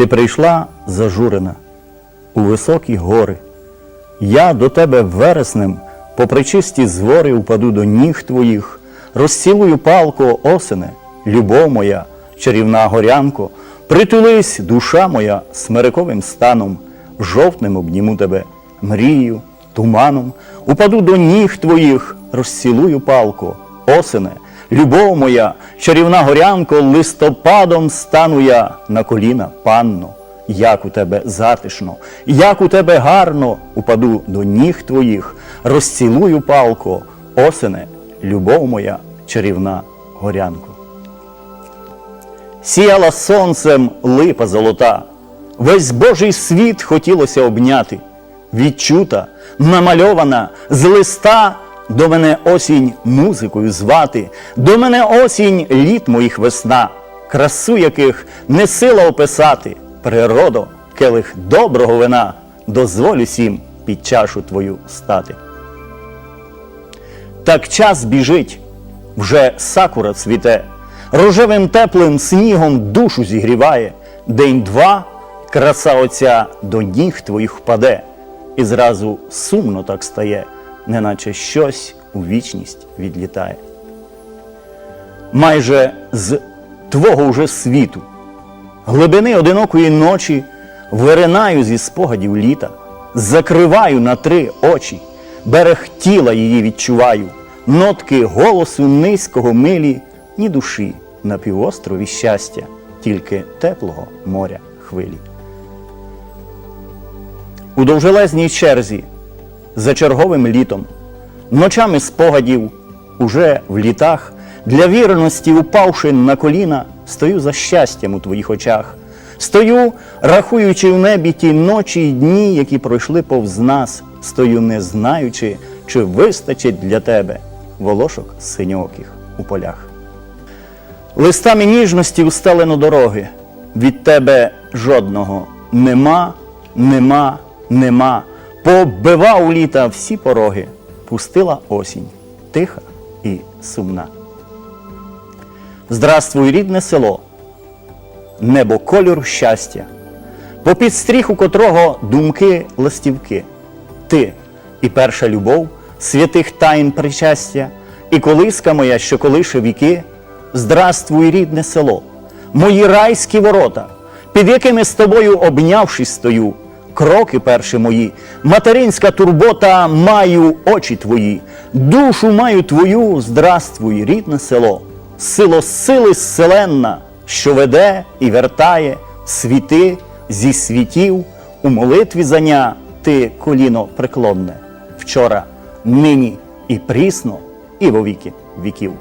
Ти прийшла зажурена у високі гори. Я до тебе вереснем, по причисті звори упаду до ніг твоїх, розцілую палко осене, любов моя, чарівна горянко, притулись, душа моя, смириковим станом, жовтнем обніму тебе, мрію, туманом, упаду до ніг твоїх, розцілую палко, осене, любов моя, чарівна горянко, листопадом стану я на коліна, панно. Як у тебе затишно, як у тебе гарно, упаду до ніг твоїх, розцілую палко, осене, любов моя, чарівна горянко. Сіяла сонцем липа золота, весь Божий світ хотілося обняти, відчута, намальована з листа до мене осінь музикою звати, до мене осінь літ моїх весна, красу яких не сила описати, природо, келих доброго вина, дозволю сім під чашу твою стати. Так час біжить, вже сакура цвіте, рожевим теплим снігом душу зігріває, день два краса оця до ніг твоїх впаде, і зразу сумно так стає, неначе щось у вічність відлітає. Майже з твого уже світу, глибини одинокої ночі, виринаю зі спогадів літа, закриваю на три очі, берег тіла її відчуваю, нотки голосу низького милі, ні душі на півострові щастя, тільки теплого моря хвилі. У довжелезній черзі, за черговим літом, ночами спогадів, уже в літах, для вірності, упавши на коліна, стою за щастям у твоїх очах. Стою, рахуючи в небі ті ночі й дні, які пройшли повз нас, стою, не знаючи, чи вистачить для тебе волошок синьоких у полях. Листами ніжності устелено дороги, від тебе жодного нема, нема, нема. Пооббивав у літа всі пороги, пустила осінь, тиха і сумна. Здравствуй, рідне село, небо кольору щастя, попід стріх, у котрого думки ластівки, ти і перша любов, святих тайн причастя, і колиска моя, що колише віки, здравствуй, рідне село, мої райські ворота, під якими з тобою обнявшись стою, кроки перші мої, материнська турбота, маю очі твої, душу маю твою, здравствуй, рідне село, сило сили селенна, що веде і вертає світи зі світів, у молитві заня ти коліно преклонне, вчора, нині і прісно, і во віки віків.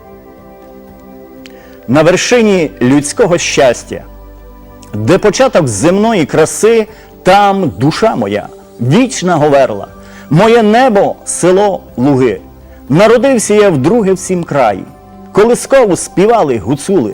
На вершині людського щастя, де початок земної краси, там душа моя, вічна говерла, моє небо, село Луги. Народився я вдруге в сім краї, колискову співали гуцули,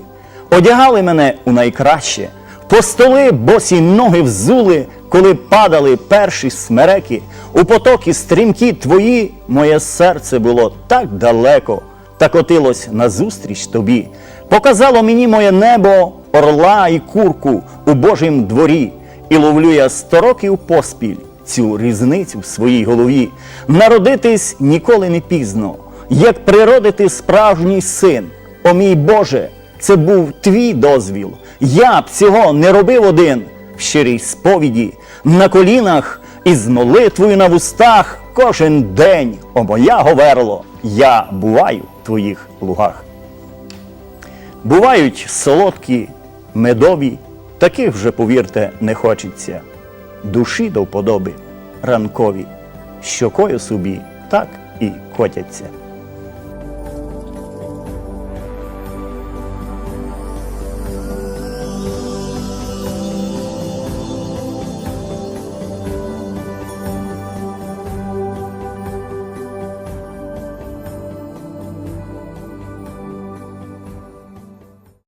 одягали мене у найкраще, по столи босі ноги взули, коли падали перші смереки, у потоки стрімкі твої, моє серце було так далеко, та котилось назустріч тобі. Показало мені моє небо, орла і курку у Божім дворі, і ловлю я сто років поспіль цю різницю в своїй голові. Народитись ніколи не пізно, як природити справжній син. О мій Боже, це був твій дозвіл. Я б цього не робив один в щирій сповіді, на колінах і з молитвою на вустах кожен день, о моя говерло, я буваю в твоїх лугах. Бувають солодкі, медові, таких вже, повірте, не хочеться. Душі до вподоби ранкові, щокою собі так і котяться.